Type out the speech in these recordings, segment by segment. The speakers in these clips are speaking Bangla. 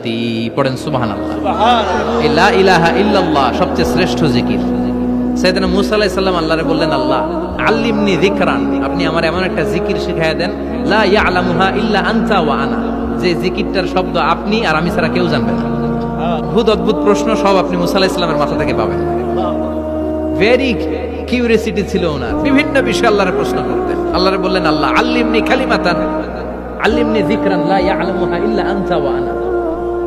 মুক্তি পড়েন সুবহানাল্লাহ। এই লা ইলাহা ইল্লাল্লাহ সবচেয়ে শ্রেষ্ঠ জিকির। সেদিন মুসা আলাইহিস সালাম আল্লাহরে বললেন আল্লাহ আল্লিমনি যিকরান। আপনি আমার এমন একটা জিকির শিখায়া দেন লা ইয়ালামুহা ইল্লা আনতা ওয়া আনা। যে জিকিরটার শব্দ আপনি আর আমি ছাড়া কেউ জানবে না। অদ্ভুত অদ্ভুত প্রশ্ন সব আপনি মুসা সালামের মাথা থেকে পাবেন। ভেরি কিউরিয়াসিটি ছিল ওনার। বিভিন্ন বিষয়ে আল্লাহরে প্রশ্ন করতেন। আল্লাহরে বললেন আল্লাহ আল্লিমনি কালিমাতান। আল্লিমনি যিকরান লা ইয়ালামুহা ইল্লা আনতা ওয়া আনা।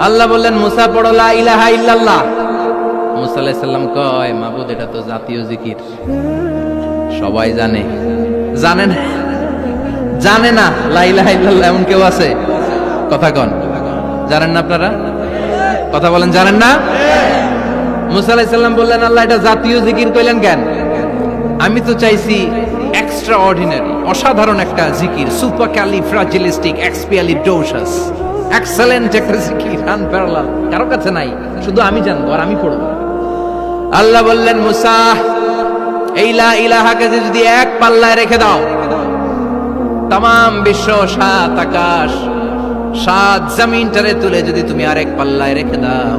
আল্লাহ বললেন, মুসা, পড়ো, লা ইলাহা ইল্লাল্লাহ। মুসা আলাইহিস সালাম কয়, মাবুদ, এটা তো জাতীয় জিকির। সবাই জানে। জানে না? জানে না? লা ইলাহা ইল্লাল্লাহ, এমন কেউ আছে? কথা কন। জানেন না আপনারা? কথা বলেন, জানেন না? মুসা আলাইহিস সালাম বললেন, আল্লাহ, এটা জাতীয় জিকির কইলেন কেন? আমি তো চাইছি এক্সট্রা অর্ডিনারি অসাধারণ একটা জিকির supercalifragilisticexpialidocious excellent একটা জিকির আনপ্যারালাল কারও কাছে নাই, শুধু আমি জানব আর আমি পড়ব। আল্লাহ বললেন, মুসা, এই লা ইলাহাকে যদি এক পাল্লায় রেখে দাও তাম বিশ্ব সাত আকাশ, সাত জমিনটারে তুলে যদি তুমি আরেক পাল্লায় রেখে দাও।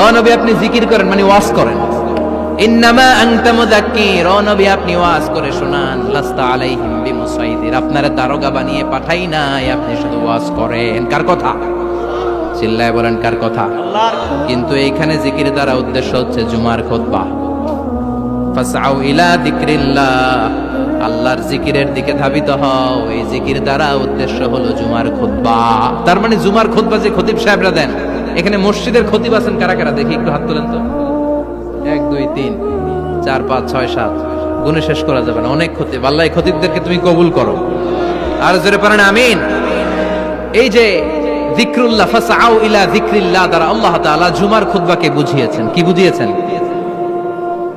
ও আপনি জিকির করেন মানে ওয়াজ করেন। ইন্নামা আংতা মুদাক্কির ও নবী, আপনি ওয়াজ করে শোনান, লাস্তা আলাইহিম বিমুসাইদির। আপনারা দারোগা বানিয়ে পাঠাই নাই, আপনি শুধু ওয়াজ করেন। কার কথা? চিল্লায় বলেন, কার কথা? কিন্তু এইখানে জিকির দ্বারা উদ্দেশ্য হচ্ছে জুমার খুতবা ফাসআউ ইলা যিকরিল্লাহ, আল্লাহর জিকিরের দিকে ধাবিত হও। এই জিকির দ্বারা উদ্দেশ্য হলো জুমার খুতবা তার মানে জুমার খুতবা যে খতিব সাহেবরা দেন এখানে মসজিদের খতিব আছেন কারা কারা? দেখি একটু হাত তোলেন তো। এক, দুই, তিন, চার, পাঁচ, ছয়, সাত। গুণে শেষ করা যাবে না। অনেক ক্ষতি আল্লাহ খতিবদেরকে তুমি কবুল করো। আর জোরে পারেন, আমিন। এই যে যিকরুল্লাহ ফাসআউ ইলা যিকরিল্লাহ দ্বারা আল্লাহ তাআলা জুমার খুতবাকে বুঝিয়েছেন। কি বুঝিয়েছেন?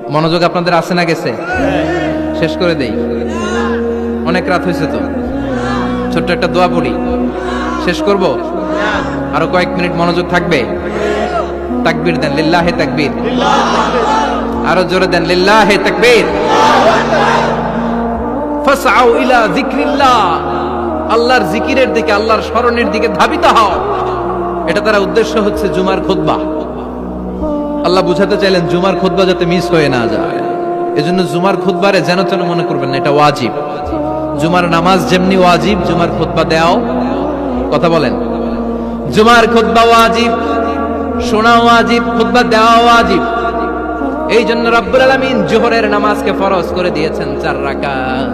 মনোযোগ আপনাদের আছে না গেছে? শেষ করে দেই। অনেক রাত হয়েছে তো। ছোট্ট একটা দোয়া পড়ি। শেষ করব? আরও কয়েক মিনিট মনোযোগ থাকবে? তাকবীর দেন, লিল্লাহে তাকবীর। আরও জোরে দেন, লিল্লাহে তাকবীর। ফাসআউ ইলা যিকরিল্লাহ। আল্লাহর জিকিরের দিকে, আল্লাহর স্মরণের দিকে ধাবিত হও। এটা তার উদ্দেশ্য হচ্ছে জুমার খুতবা। আল্লাহ বুঝাতে চাইলেন জুমার খুতবা যাতে মিস হয়ে না যায়। এজন্য জুমার খুতবারে যেন তেন মনে করবেন না, এটা ওয়াজিব। জুমার নামাজ যেমনি ওয়াজিব, জুমার খুতবা দেও কথা বলেন। জুমার খুতবা ওয়াজিব, শোনা ওয়াজিব, খুতবা দেওয়া ওয়াজিব। এই জন্য রব্বুল আলামিন জোহরের নামাজকে ফরজ করে দিয়েছেন চার রাকাত।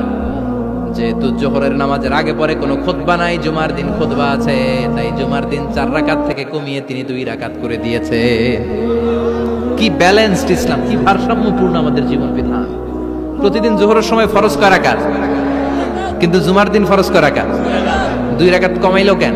যেহেতু জোহরের নামাজের আগে পরে কোনো খুতবা নাই, জুমার দিন খুতবা আছে, তাই জুমার দিন চার রাকাত থেকে কমিয়ে তিনি দুই রাকাত করে দিয়েছে। কি ব্যালেন্সড ইসলাম, কি ভারসাম্যপূর্ণ আমাদের জীবন বিধান। প্রতিদিন জোহরের সময় ফরজ করা কাজ কিন্তু জুমার দিন ফরজ করা কাজ দুই রাকাত কমাইলো কেন?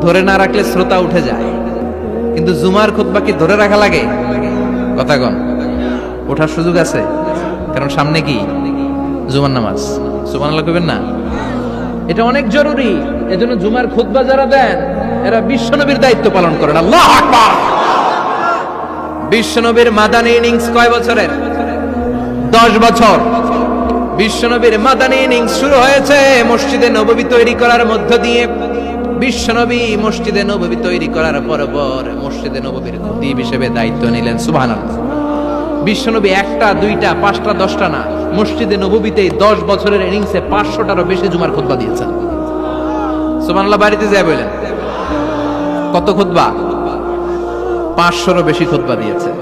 ধরে না রাখলে শ্রোতা উঠে যায়। কিন্তু জুমার খুতবা কি ধরে রাখা লাগে? কথা কন ওঠার সুযোগ আছে? কারণ সামনে কি? জুমার নামাজ। সুমান আল্লাহ কইবেন না? এটা অনেক জরুরি। এজন্য জুমার খুতবা যারা দেন, এরা বিশ্বনবীর দায়িত্ব পালন করেন। আল্লাহ আকবার! বিশ্বনবীর মাদানী ইনিংস কয় বছরের? দশ বছর। বিশ্বনবীর মাদানী ইনিংস শুরু হয়েছে মসজিদে নববী তৈরি করার মধ্য দিয়ে। বিশ্বনবী মসজিদে নববী তৈরি করার পর পর মসজিদে নববীর খতিব হিসেবে দায়িত্ব নিলেন, সুবহানাল্লাহ। বিশ্বনবী একটা, দুইটা, পাঁচটা, দশটা না, মসজিদে নববীতে দশ বছরের ইনিংসে পাঁচশোটারও বেশি জুমার খুতবা দিয়েছেন। সুবহানাল্লাহ, বাড়িতে যায় বলেন। কত খুতবা? পাঁচশোরও বেশি খুতবা দিয়েছে।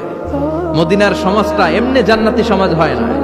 মদিনার সমাজটা এমনি জান্নাতি সমাজ হয় না।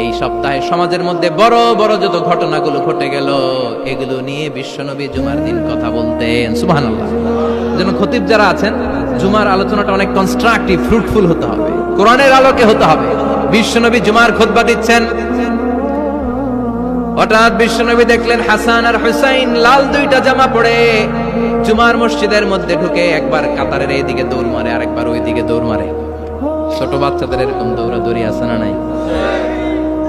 এই সপ্তাহে সমাজের মধ্যে বড় বড় যত ঘটনাগুলো ঘটে গেল, এগুলো নিয়ে বিশ্বনবী জুমার দিন কথা বলতেন। সুবহানাল্লাহ। যেন খতিব যারা আছেন, জুমার আলোচনাটা অনেক কনস্ট্রাকটিভ ফ্রুটফুল হতে হবে। কোরআনের আলোকে হতে হবে। বিশ্বনবী জুমার খুতবা দিচ্ছেন। হঠাৎ বিশ্বনবী দেখলেন হাসান আর হুসাইন লাল দুইটা জামা পরে জুমার মসজিদের মধ্যে ঢুকে একবার কাতারের এইদিকে দৌড় মারে, আরেকবার ওইদিকে দৌড় মারে। ছোট বাচ্চাদের এরকম দৌড়াদৌড়ি আছে না নাই?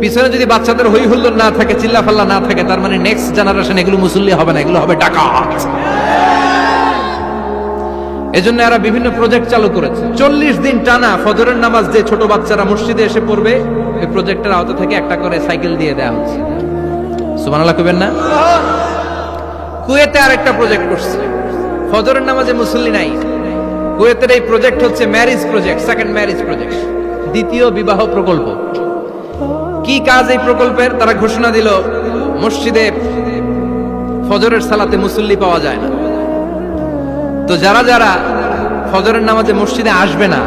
পিছনে যদি বাচ্চাদের হই হুল্লোড় না থাকে চিল্লা ফাল্লা না থাকে, তার মানে নেক্সট জেনারেশন এগুলো মুসল্লি হবে না, এগুলো হবে ডাকাত। এজন্য এরা বিভিন্ন প্রজেক্ট চালু করেছে। চল্লিশ দিন টানা ফজরের নামাজ যে ছোট বাচ্চারা মসজিদে এসে পড়বে, ওই প্রজেক্টের আওতা থেকে একটা করে সাইকেল দিয়ে দেওয়া হচ্ছে। সুবহানাল্লাহ কবেন না? কুয়েতে আরেকটা প্রজেক্ট করছে। ফজরের নামাজে মুসল্লি নাই। কুয়েতের এই প্রজেক্ট হচ্ছে marriage project second marriage project দ্বিতীয় বিবাহ প্রকল্প। কি কাজ এই প্রকল্পের? তারা ঘোষণা দিল, মসজিদে ফজরের সালাতে মুসল্লি পাওয়া যায় না। তো যারা যারা ফজরের নামাজে মসজিদে আসবে না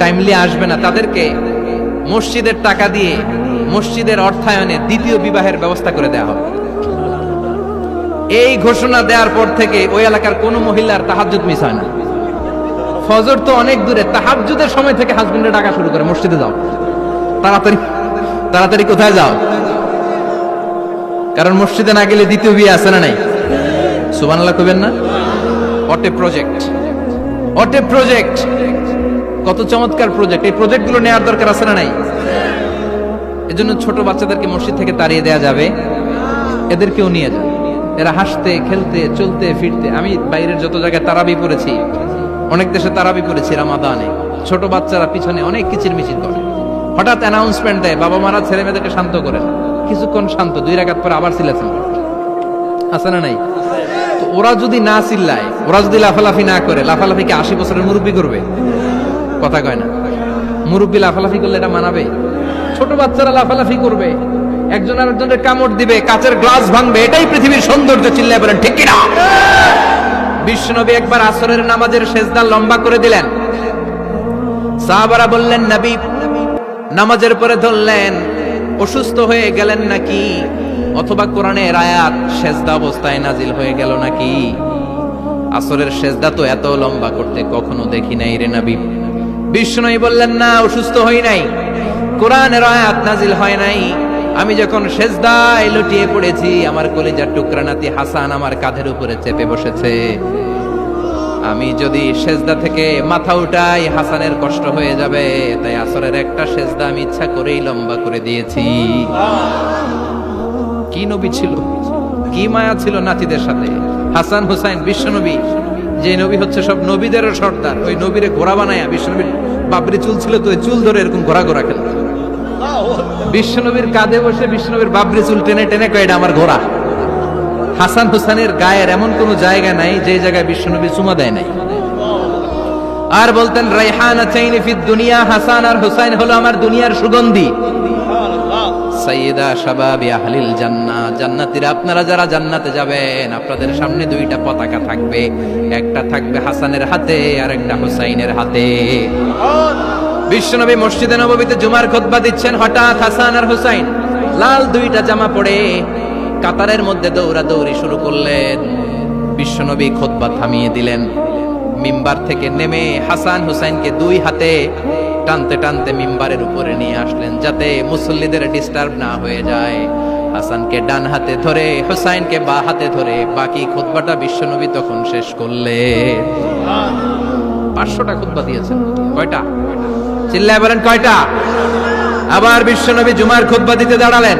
টাইমলি আসবে না, তাদেরকে মসজিদের টাকা দিয়ে মসজিদের অর্থায়নে দ্বিতীয় বিবাহের ব্যবস্থা করে দেওয়া হবে। এই ঘোষণা দেওয়ার পর থেকে ওই এলাকার কোনো মহিলার তাহাজ্জুদ মিস হয় না। ফজর তো অনেক দূরে, তাহাজ্জুদের সময় থেকে হাজবেন্ডে ডাকা শুরু করে, মসজিদে যাও। তাড়াতাড়ি। তাড়াতাড়ি কোথায় যাও? কারণ মসজিদে না গেলে দ্বিতীয় বিয়ে আছে না নাই? সুবহানাল্লাহ কইবেন না? অটে প্রজেক্ট অটে প্রজেক্ট কত চমৎকার প্রজেক্ট এই প্রজেক্টগুলো নেওয়ার দরকার আছে না নাই? এজন্য ছোট বাচ্চাদেরকে মসজিদ থেকে তাড়িয়ে দেয়া যাবে। এদেরকেও নিয়ে যাবে এরা হাসতে, খেলতে, চলতে, ফিরতে। আমি বাইরের যত জায়গায় তারাবি পড়েছি, অনেক দেশে তারাবি পড়েছি রামাদানে। ছোট বাচ্চারা পিছনে অনেক কিচির মিচির করে। হঠাৎ অ্যানাউন্সমেন্ট দেয়, বাবা মারা ছেলে মেয়েদেরকে শান্ত করে। কিছুক্ষণ শান্ত, দুই রাকাত পরে আবার সিলেছেন আছে না নাই? তো ওরা যদি না চিল্লায়, ওরা যদি লাফালাফি না করে, লাফালাফিকে আশি বছরের মুরব্বী করবে? কথা কয় না। মুরব্বী লাফালাফি করলে এটা মানাবে? ছোট বাচ্চারা লাফালাফি করবে। একজন আরেকজনের কামড় দিবে, কাচের গ্লাস ভাঙবে, এটাই পৃথিবীর সৌন্দর্য, চিল্লায় বলেন, ঠিক কিনা? বিশ্বনবী একবার আসরের নামাজের সেজদা লম্বা করে দিলেন। সাহাবারা বললেন, নবী নামাজের পরে ধরলেন, অসুস্থ হয়ে গেলেন নাকি? অথবা কোরআনের আয়াত সেজদা অবস্থায় নাজিল হয়ে গেল নাকি? আসরের সেজদা তো এত লম্বা করতে কখনো দেখি নাই রে নবী। বিষ্ণুই বললেন, না, অসুস্থ হই নাই। কোরআনের আয়াত নাজিল হয় নাই। আমি যখন সেজদায় লুটিয়ে পড়েছি, আমার কলিজার টুকরা নাতি হাসান আমার কাঁধের উপরে চেপে বসেছে। আমি যদি সেজদা থেকে মাথা উঠাই, হাসানের কষ্ট হয়ে যাবে। তাই আসরের একটা সেজদা আমি ইচ্ছা করেই লম্বা করে দিয়েছি। কি নবী ছিল? কি মায়া ছিল নাতিদের সাথে? হাসান, হুসাইন, বিশ্বনবী। যে নবী হচ্ছে সব নবীদেরও সর্দার। ওই নবীরে ঘোড়া বানায়া বিশ্বনবীর বাবরি চুল ছিল তো চুল ধরে এরকম ঘোরা ঘোরা খেলত। বিশ্বনবীর কাঁধে বসে বিশ্বনবীর বাবরি চুল টেনে টেনে কয় এটা আমার ঘোড়া। হাসান হুসানের গায়ের এমন কোন জায়গা নাই যে জায়গায় বিশ্বনবী চুমা দেয় নাই। আর বলতেন, রাইহান ফিদ দুনিয়া, হাসান আর হুসাইন হলো আমার দুনিয়ার সুগন্ধি। সাইয়েদা শাবাবি আহলিল জান্নাহ, জান্নাতীরা, আপনারা যারা জান্নাতে যাবেন, আপনাদের সামনে দুইটা পতাকা থাকবে। একটা থাকবে হাসানের হাতে, আর একটা হুসাইনের হাতে। বিশ্বনবী মসজিদে নববীতে জুমার খুতবা দিচ্ছেন হঠাৎ হাসান আর হুসাইন। লাল দুইটা জামা পরে কাতারের মধ্যে দৌড়াদৌড়ি শুরু করলেন। বিশ্বনবী খুতবা থামিয়ে দিলেন। মিম্বার থেকে নেমে হাসান হুসাইনকে দুই হাতে টানতে টানতে মিম্বারের উপরে নিয়ে আসলেন, যাতে মুসল্লিদের ডিস্টার্ব না হয়ে যায়। হাসানকে ডান হাতে ধরে, হুসাইনকে বা হাতে ধরে, বাকি খুতবাটা বিশ্বনবী তখন শেষ করলে পাঁচশোটা খুতবা দিয়েছেন। কয়টা? চিল্লায় বলেন কয়টা? আবার বিশ্বনবী জুমার খুতবা দিতে দাঁড়ালেন।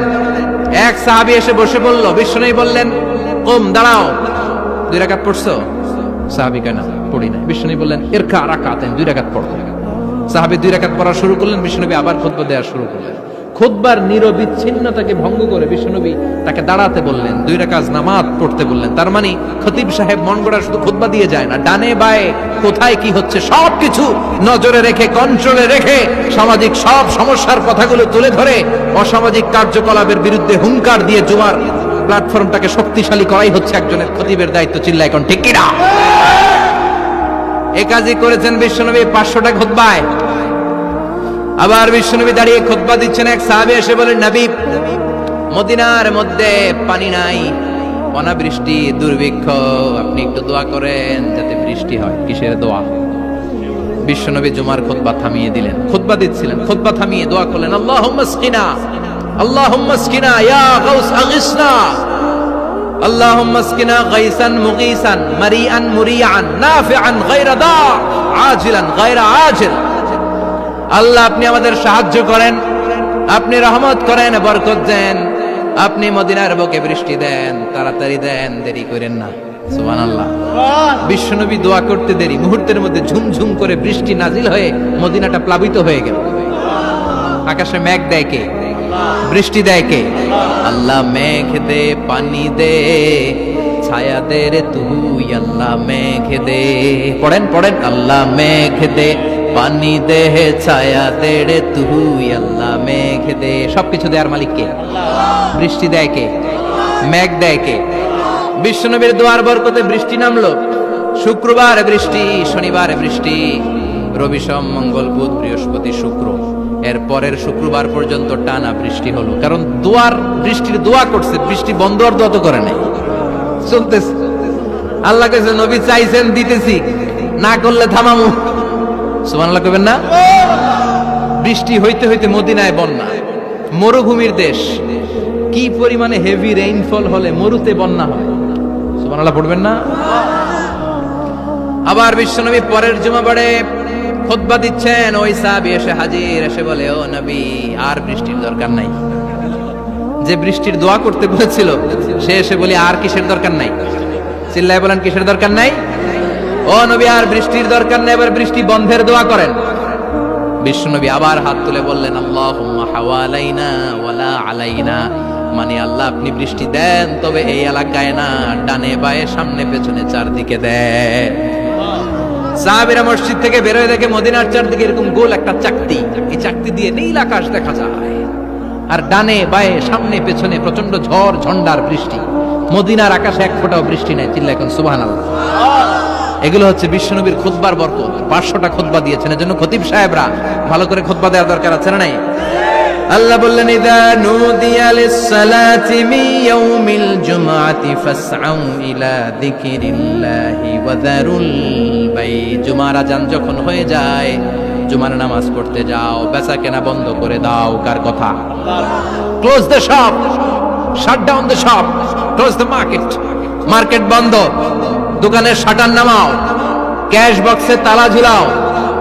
এক সাহাবি এসে বসে বলল বিশ্বনবী বললেন ওম দাঁড়াও। দুই রাকাত পড়ছো? সাহাবি কেন পড়ি না বিশ্বনবী বললেন এর কারা কাতেন দুই রাখাত পড়ো। সাহাবি দুই রাকাত পড়া শুরু করলেন, বিশ্বনবী আবার খুতবা দেওয়া শুরু করলেন। খুতবার নিরবিচ্ছিন্নতাকে ভঙ্গ করে বিশ্বনবী তাকে দাঁড়াতে বললেন, দুই রাকাত নামাজ পড়তে বললেন। তার মানে খতিব সাহেব মন গড়া শুধু খুতবা দিয়ে যায় না, ডানে বায়ে কোথায় কি হচ্ছে সব কিছু নজরে রেখে কন্ট্রোলে রেখে সামাজিক সব সমস্যার কথাগুলো তুলে ধরে অসামাজিক কার্যকলাপের বিরুদ্ধে হুঙ্কার দিয়ে জুমার প্ল্যাটফর্মটাকে শক্তিশালী করাই হচ্ছে একজনের খতিবের দায়িত্ব চিল্লা এখন ঠিক কিনা? এ করেছেন বিশ্বনবী, পাঁচশোটা খুতবায়। আবার বিশ্বনবী দাঁড়িয়ে খুতবা দিচ্ছেন এক সাহাবি, এসে বলেন নবী, মদিনার মধ্যে পানি নাই, অনাবৃষ্টি দুর্ভিক্ষ, আপনি একটু দোয়া করেন যাতে বৃষ্টি হয়, কিসের দোয়া? বিশ্বনবী জুমার খুতবা থামিয়ে দিলেন, খুতবা দিচ্ছিলেন, খুতবা থামিয়ে দোয়া করলেন, আল্লাহুম্মা স্কিনা ইয়া اللهم اسقنا غيثا مغيثا مريئا مريعا نافعا غير ضار عاجلا غير عاجل আল্লাহ আপনি আমাদের সাহায্য করেন আপনি রহমত করেন বরকত দেন আপনি মদিনার বুকে বৃষ্টি দেন তাড়াতাড়ি দেন দেরি করেন না সুবহান আল্লাহ বিশ্বনবী দোয়া করতে দেরি মুহূর্তের মধ্যে ঝুমঝুম করে বৃষ্টি নাজিল হয়ে মদিনাটা প্লাবিত হয়ে গেল আকাশে মেঘ দেয় কে বৃষ্টি দেয় কে? আল্লাহ মেঘ দে, পানি দে, ছায়া দে রে তুই, আল্লাহ মেঘ দে। পড়েন পড়েন, আল্লাহ মেঘ দে, পানি দে, ছায়া দে রে তুই, আল্লাহ মেঘ দে। সবকিছু দেয়ার মালিক কে? বৃষ্টি দেয় কে? মেঘ দেয় কে? বিশ্বনবীর দোয়ার বরকতে বৃষ্টি নামলো। শুক্রবার বৃষ্টি, শনিবার বৃষ্টি। রবি সোম, মঙ্গল বুধ, বৃহস্পতি, শুক্র। এর পরের শুক্রবার পর্যন্ত টানা বৃষ্টি হলো। কারণ দোয়ার, বৃষ্টির দোয়া করছে, বৃষ্টি বন্ধ আর দোয়া তো করে নাই। চলতেছে। আল্লাহ কাছে নবী চাইছেন, দিতেছি। না করলে থামামু। সুবহানাল্লাহ কইবেন না? বৃষ্টি হইতে হইতে মদিনায় বন্যা, মরুভূমির দেশ। কি পরিমাণে হেভি রেইনফল হলে মরুতে বন্যা হয়? সুবহানাল্লাহ পড়বেন না? আবার বিশ্বনবী পরের জুমাবারে খুতবা দিচ্ছেন, ওই সাহাবী এসে হাজির, এসে বলে, ও নবী, আর বৃষ্টির দরকার নাই। যে বৃষ্টির দোয়া করতে বলেছিল, সে এসে বলি, আর কিসের দরকার নাই? চিল্লায় বলেন, কিসের দরকার নাই? ও নবী, আর বৃষ্টির দরকার নেই। এবার বৃষ্টি বন্ধের দোয়া করেন। বিশ্বনবী আবার হাত তুলে বললেন, আল্লাহুম্মা হাওয়ালাইনা ওয়ালা আলাইনা। মানে আল্লাহ, আপনি বৃষ্টি দেন, তবে এই এলাকায় না, ডানে বায়ে, সামনে পেছনে চারদিকে দেন। সাহাবিরা মসজিদ থেকে বেরোয় দেখে মদিনার চারদিকে এরকম গোল একটা চাকতি। এই চাকতি দিয়ে নীল আকাশ দেখা যায়। আর ডানে বায়ে, সামনে পেছনে প্রচণ্ড ঝড় ঝন্ডার বৃষ্টি। মদিনার আকাশে এক ফোঁটাও বৃষ্টি নেই, চিল্লা এখন সুবহানাল্লাহ। এগুলো হচ্ছে বিশ্বনবীর খুতবার বরকত। পাঁচশোটা খুতবা দিয়েছেন। এজন্য খতিব সাহেবরা ভালো করে খুতবা দেওয়ার দরকার আছে না নাই? আল্লাহ বললেন, ইদা নুদিয়া লিসসালাতি মিন ইয়াউমিল জুমআতি ফাসআউ ইলা যিকিরিল্লাহি ওয়া যারুল বাই জুমার আজান যখন হয়ে যায়, জুমার নামাজ পড়তে যাও, বেচা কেনা বন্ধ করে দাও, কার কথা? Close the shop shut down the shop close the market market বন্ধ, দোকানের শাটার নামাও ক্যাশ বক্সে তালা ঝুলাও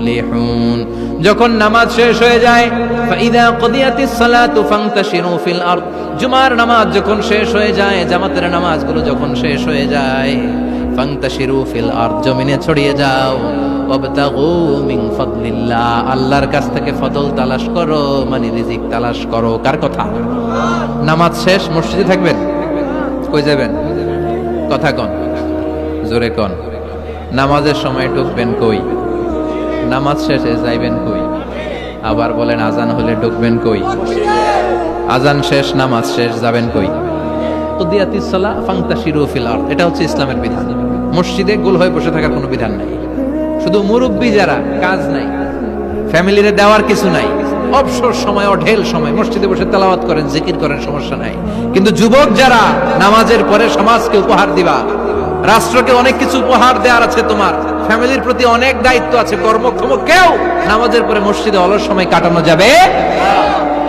তুফলিহুন যখন নামাজ শেষ হয়ে যায়, ফাইদা কুদিয়াতিস সালাতু ফান্তাশিরু ফিল আরদ। জুমার নামাজ যখন শেষ হয়ে যায়, জামাতের নামাজগুলো যখন শেষ হয়ে যায়, ফান্তাশিরু ফিল আরদ, জমিনে ছড়িয়ে যাও। ওয়াবতাগু মিন ফাদলিল্লাহ, আল্লাহর কাছ থেকে ফজল তালাশ করো মানে রিজিক তালাশ করো। কার কথা? নামাজ শেষ, মসজিদে থাকবেন? কই যাবেন? কথা কন, জোরে কন। নামাজের সময় ঢুকবেন কই? নামাজ শেষে যাইবেন কই? আবার বলেন, আজান হলে ঢুকবেন কই? আজান শেষ, নামাজ শেষ, যাবেন কই? কুদিয়াতিস সালা ফাংতাশিরু ফিল আরদ, এটা হচ্ছে ইসলামের বিধান। মসজিদে গোল হয়ে বসে থাকার কোনো বিধান নাই। শুধু মুরব্বী যারা, কাজ নাই। ফ্যামিলিরে দেওয়ার কিছু নাই। অবসর সময়, অঢেল সময়, মসজিদে বসে তেলাওয়াত করেন, জিকির করেন, সমস্যা নাই। কিন্তু যুবক যারা, নামাজের পরে সমাজকে উপহার দিবা, রাষ্ট্রকে অনেক কিছু উপহার দেওয়ার আছে তোমার। ফ্যামিলির প্রতি অনেক দায়িত্ব আছে কর্মক্ষম কেউ নামাজের পরে মসজিদে অলস সময় কাটানো যাবে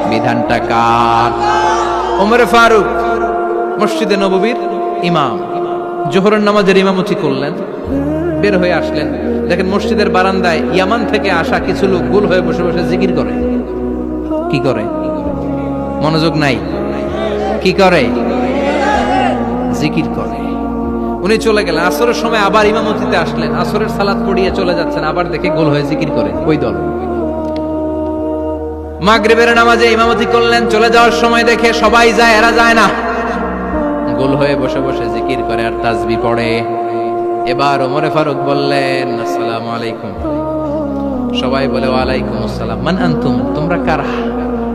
বিধানটা কার? ওমরে ফারুক, মসজিদে নববীর ইমাম। জোহরের নামাজের ইমামতি করলেন, বের হয়ে আসলেন। দেখেন মসজিদের বারান্দায় ইয়ামান থেকে আসা কিছু লোক গোল হয়ে বসে বসে জিকির করে। কি করে? মনোযোগ নাই। কি করে? জিকির করে। উনি চলে গেলেন। আসরের সময় আবার ইমামতিতে আসলেন। আসরের সালাত পড়িয়ে চলে যাচ্ছেন। আবার দেখে গোল হয়ে জিকির করে। ওই দল। মাগরিবের নামাজে ইমামতি করলেন। চলে যাওয়ার সময় দেখে সবাই যায়, এরা যায় না। গোল হয়ে বসে বসে জিকির করে আর তাজবি পড়ে। এবার ওমরে ফারুক বললেন, আসসালামু আলাইকুম। সবাই বলে, ওয়ালাইকুম আসসালাম। মান আনতুম? তোমরা কারা?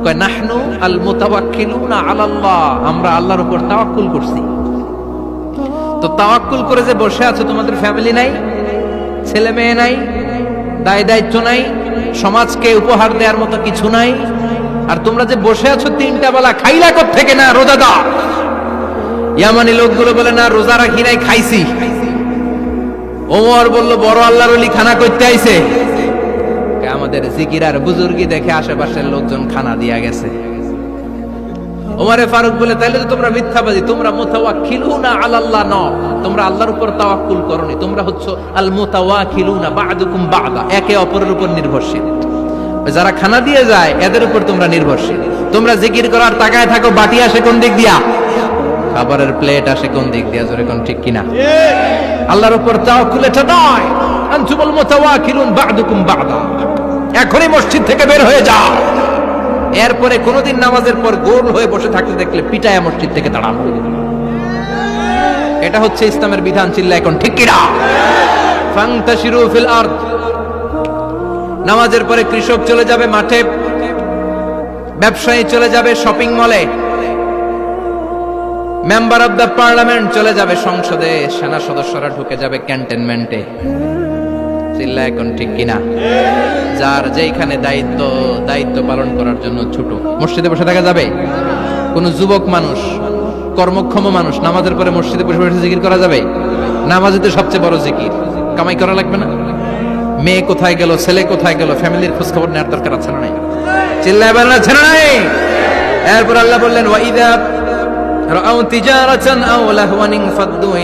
কয়, নাহনু আল মুতাওয়াক্কিলুনা আলাল্লাহ। আমরা আল্লাহর উপর তাওয়াক্কুল করছি। তো তাওয়াক্কুল করে যে বসে আছো, তোমাদের ফ্যামিলি নাই, ছেলে মেয়ে নাই, দায় দায়িত্ব নাই, সমাজকে উপহার দেওয়ার মতো কিছু নাই, আর তোমরা যে বসে আছো তিনটা বেলা, খাইলা কর থেকে না রোজা দাও ইয়ামানি লোকগুলো বলে, না, রোজা রাখি নাই, খাইছি। ওমর বলল, বড় আল্লাহর অলি খানা করতে আইছে। আমাদের জিকির আর বুজুর্গি দেখে আশেপাশের লোকজন খানা দিয়া গেছে। ওমরে ফারুক বলে, তাইলে তো তোমরা মিথ্যাবাদী, তোমরা মুতাওয়াক্কিলুনা আলাল্লাহ ন। তোমরা আল্লাহর উপর তাওয়াক্কুল করনি, তোমরা হচ্ছে আল মুতাওয়াক্কিলুনা বা'দুকুম বা'দা, একে অপরের উপর নির্ভরশীল। যারা খানা দিয়ে যায়, এদের উপর তোমরা নির্ভরশীল। তোমরা জিকির করার তাকায় থাকো বাটি আসে কোন দিক দিয়া? খাবারের প্লেট আসে কোন দিক দিয়া, জোরে কোন ঠিক কিনা? আল্লাহর উপর তাওয়াক্কুল এটা নয়। আনতুমুল মুতাওয়াক্কিলুন বা'দুকুম বা'দা। এখনই মসজিদ থেকে বের হয়ে যাও। এরপরে কোনোদিন নামাজের পর গোল হয়ে বসে থাকতে দেখলে পিটায়া মসজিদ থেকে দাঁড়ানো। এটা হচ্ছে ইসলামের বিধান, চিল্লা এখন, ঠিক আরদ। নামাজের পরে কৃষক চলে যাবে মাঠে, ব্যবসায়ী চলে যাবে শপিং মলে মেম্বার অব দ্য পার্লামেন্ট চলে যাবে সংসদে, সেনা সদস্যরা ঢুকে যাবে ক্যান্টনমেন্টে চিল্লা এখন ঠিক কিনা? যার যেখানে দায়িত্ব দায়িত্ব পালন করার জন্য ছোট মসজিদে বসে থাকা যাবে? কোন যুবক মানুষ, কর্মক্ষম মানুষ নামাজের পরে মসজিদে বসে বসে জিকির করা যাবে? নামাজে তো সবচেয়ে বড় জিকির। কামাই করা লাগবে না? মেয়ে কোথায় গেল, ছেলে কোথায় গেল, ফ্যামিলির খোঁজ খবর নেওয়ার দরকার আছে না নাই? চিল্লা এবার আছে না নাই? এরপর আল্লাহ বললেন ওয়াইদা রাও তিজারাতান আও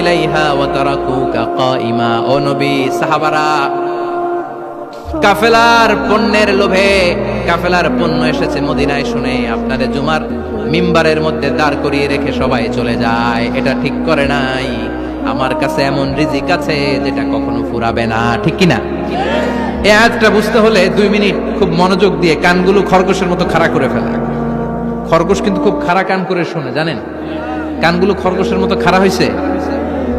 ইলাইহা ওয়া তারাকুকা কাইমা ও নবী, সাহাবারা কাফেলার পণ্যের লোভে, কাফেলার পণ্য এসেছে মদিনায় শুনে। আপনাদের জুমার মিম্বারের মধ্যে দাঁড় করিয়ে রেখে সবাই চলে যায়। এটা ঠিক করে নাই। আমার কাছে এমন রিজিক আছে যেটা কখনো ফুরাবে না। ঠিক কি না এই আয়াতটা বুঝতে হলে দুই মিনিট খুব মনোযোগ দিয়ে কানগুলো খরগোশের মতো খাড়া করে ফেলা। খরগোশ কিন্তু খুব খাড়া কান করে শোনে, জানেন? কানগুলো খরগোশের মতো খাড়া হয়েছে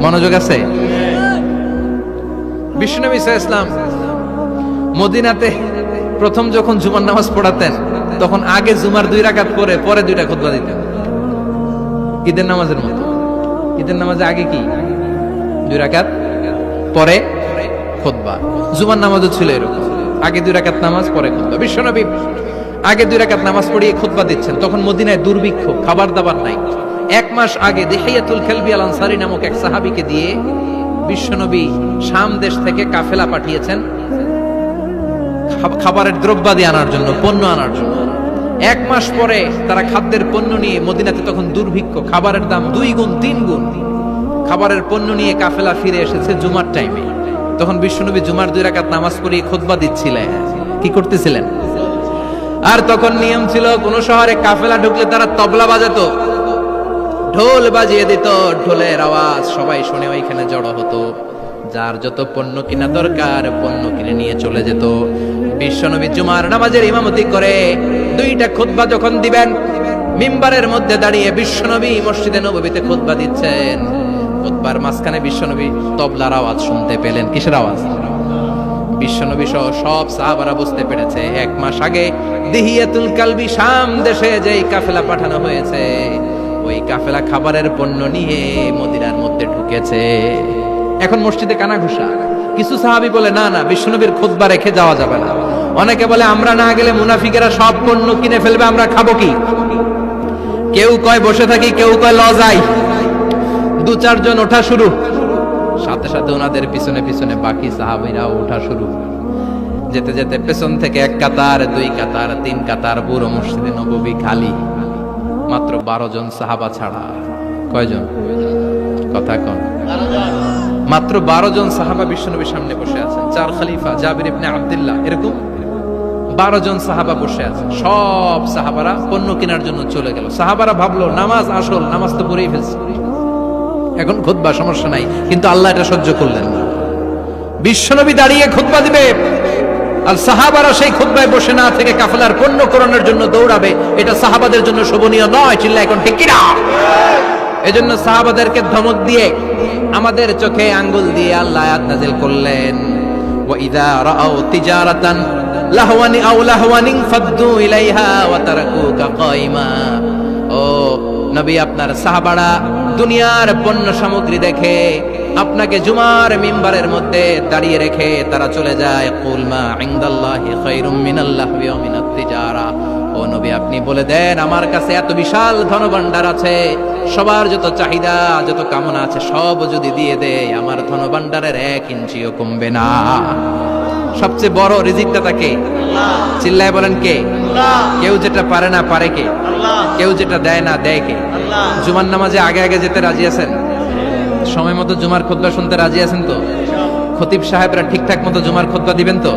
মনোযোগ আছে? বিষ্ণুনবী ইসলাম মদিনাতে প্রথম যখন জুমার নামাজ পড়াতেন, তখন আগে জুমার দুই রাকাত পরে পরে দুইটা খুতবা দিতেন। ঈদের নামাজের মতো। ঈদের নামাজে আগে কি? দুই রাকাত পরে খুতবা। জুমার নামাজও ছিল এরকম। আগে দুই রাকাত নামাজ, পরে খুতবা। বিশ্বনবী আগে দুই রাকাত নামাজ পড়িয়ে খুতবা দিচ্ছেন। তখন মদিনায় দুর্ভিক্ষ খাবার দাবার নাই। এক মাস আগে দেহাইয়াতুল খেলবি আল আনসারি নামক এক সাহাবীকে দিয়ে বিশ্বনবী শাম দেশ থেকে কাফেলা পাঠিয়েছেন। খাবারের দ্রব্যাদি আনার জন্য, পণ্য আনার জন্য। এক মাস পরে তারা খাদ্যের পণ্য নিয়ে মদিনাতে তখন দুর্ভিক্ষ, খাবারের দাম দুই গুণ, তিন গুণ। খাবারের পণ্য নিয়ে কাফেলা ফিরে এসেছে জুমার টাইমে তখন বিশ্বনবী জুমার দুই রাকাত নামাজ পড়িয়ে খুতবা দিচ্ছিলেন। কি করতেছিলেন? আর তখন নিয়ম ছিল, কোন শহরে কাফেলা ঢুকলে তারা তবলা বাজাতো। ঢোল বাজিয়ে দিত, ঢোলের আওয়াজ সবাই শুনে ওইখানে জড়ো হতো। যার যত পণ্য কিনা দরকার, পণ্য কিনে নিয়ে চলে যেত। বিশ্বনবী জুমার নামাজের ইমামতি করে দুইটা খুতবা যখন দিবেন, মিম্বারের মধ্যে দাঁড়িয়ে বিশ্বনবী মসজিদে নবীতে খুতবা দিচ্ছেন। খুতবার মাঝখানে বিশ্বনবী তবলার আওয়াজ শুনতে পেলেন। কিসের আওয়াজ? বিশ্বনবী সহ সব সাহাবারা বুঝতে পেরেছে, এক মাস আগে দিহিয়াতুল কালবি শাম দেশে যেই কাফেলা পাঠানো হয়েছে, ওই কাফেলা খাবারের পণ্য নিয়ে মদিনার মধ্যে ঢুকেছে। এখন মসজিদে কানা ঘুষা কিছু সাহাবি বলে, না না, বিশ্বনবীর খুতবা রেখে যাওয়া যাবে না। অনেকে বলে, আমরা না গেলে মুনাফিকেরা সব পণ্য কিনে ফেলবে, আমরা খাব কি? কেউ কয়, বসে থাকি কেউ কয় ল যাই দু চারজন ওঠা শুরু। সাথে সাথে ওনাদের পিছনে পিছনে বাকি সাহাবিরা ওঠা শুরু। যেতে যেতে পেছন থেকে এক কাতার, দুই কাতার, তিন কাতার বুড়ো মসজিদে নববী খালি। মাত্র বারো জন সাহাবা ছাড়া। কয়জন? কথা কন। মাত্র বারো জন সাহাবা বিশ্বনবীর সামনে বসে আছেন। চার খালিফা জাবির ইবনে আব্দুল্লাহ, এরকম? বারো জন সাহাবা বসে আছে। সব সাহাবারা পণ্য কেনার জন্য চলে গেল। সাহাবারা ভাবলো, নামাজ আসল, নামাজ তো পড়েই ফেলছে। এখন খুদ্া সমস্যা নাই। কিন্তু আল্লাহ এটা সহ্য করলেন না। বিশ্বনবী দাঁড়িয়ে খুদ্া দিবে। আর সাহাবারা সেই খুদ্ায় বসে না থেকে কাফলার পণ্য করানোর জন্য দৌড়াবে। এটা সাহাবাদের জন্য শোভনীয় নয়, চিল্লা এখন ঠিক এই জন্য সাহাবাদেরকে ধমক দিয়ে আমাদের চোখে আঙ্গুল দিয়ে আল্লাহ নাজিল করলেন। ওয়া ইদা তিজারাতান লাহওয়ানি আও লাহওয়ানিং ইলাইহা ওয়া তারাকুকা কাইমা ও নবী, আপনার সাহাবারা দুনিয়ার পণ্য সামগ্রী দেখে আপনাকে জুমার মিম্বারের মধ্যে দাঁড়িয়ে রেখে তারা চলে যায়। কুলমা ইনদাল্লাহি খায়রুম মিনাল্লাহি ওয়া মিনাত তিজারা। ও নবী, আপনি বলে দেন, আমার কাছে এত বিশাল ধনভাণ্ডার আছে। সবার যত চাহিদা, যত কামনা আছে, সব যদি দিয়ে দেয়, আমার ধনভাণ্ডারের এক ইঞ্চিও কমবে না। সবচেয়ে বড় রিজিকটা তাকে চিল্লায় বলেন কে? কেউ যেটা পারে না পারে কে? কেউ যেটা দেয় না দেয় কে? জুমার নামাজে আগে আগে যেতে রাজি আছেন? সময় মতো জুমার খোদ্া শুনতে রাজি আছেন তো? খতিব সাহেবরা ঠিকঠাক মতো জুমার খোদ্া দিবেন তো?